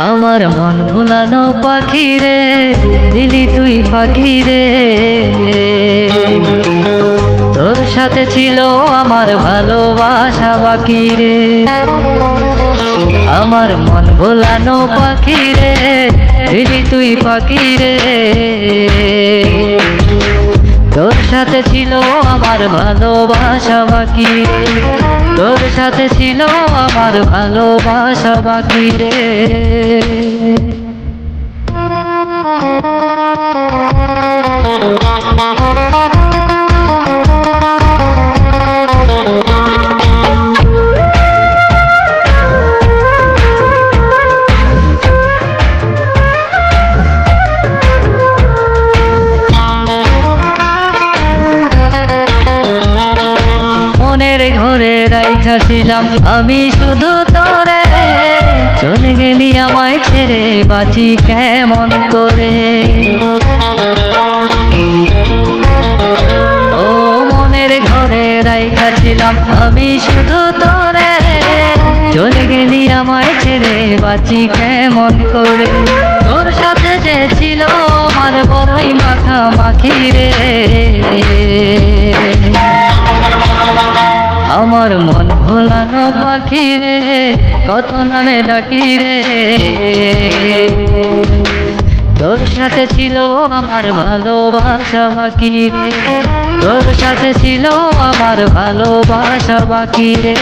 আমার মন ভুলানো পাখি রে দিলি তুই পাখি রে তোর সাথে ছিল আমার ভালোবাসা বাকি রে আমার মন ভোলানো পাখি রে দিলি তুই পাখি রে তোর সাথে ছিল আমার ভালোবাসা বাকি রে তোর সাথে ছিল আমার ভালোবাসা বাকি রে। রাইখাছিলাম আমি শুধু তোরে। চলে গেলি আমায় ছেড়ে, বাঁচি কেমন করে? ও মনের ঘরে রাইখাছিলাম আমি শুধু তোরে। চলে গেলি আমায় ছেড়ে, বাঁচি কেমন করে? তোর সাথে যে ছিল আমার বড়ই মাখা মাখি রে আমার মন ভোলানো পাখি রে, কত নামে ডাকি রে। তোর সাথে ছিল আমার ভালোবাসা বাকি রে, তোর সাথে ছিল আমার ভালোবাসা বাকি রে।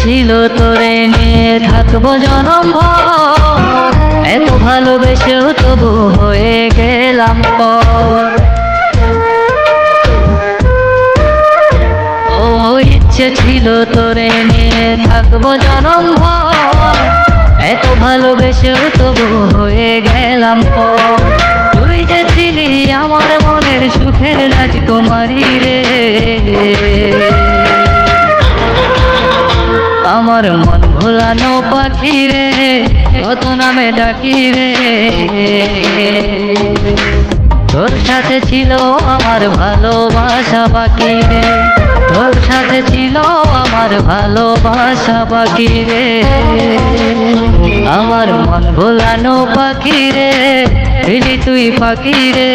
ছিল তোরে নিয়ে থাকব জনম। এত ভালোবেসেও তবু হয়ে গেলাম পর ও ইচ্ছে ছিল তোরে নিয়ে থাকব জনম। এত ভালোবেসেও তবু হয়ে গেলাম পর তুই যে ছিলি আমার মনের সুখের রাজকুমারী রে আমার মন ভোলানো পাখি রে, কত নামে ডাকি রে। তোর সাথে ছিল আমার ভালোবাসা বাকি রে, তোর সাথে ছিল আমার ভালোবাসা বাকি রে। আমার মন ভোলানো পাখি রে দিলি তুই পাখি রে।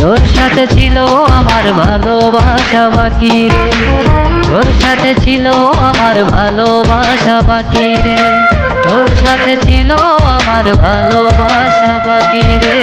তোর সাথে ছিল আমার ভালোবাসা বাকি রে। তোর সাথে ছিল আমার ভালোবাসা বাকি রে তোর সাথে ছিল আমার ভালোবাসা বাকি রে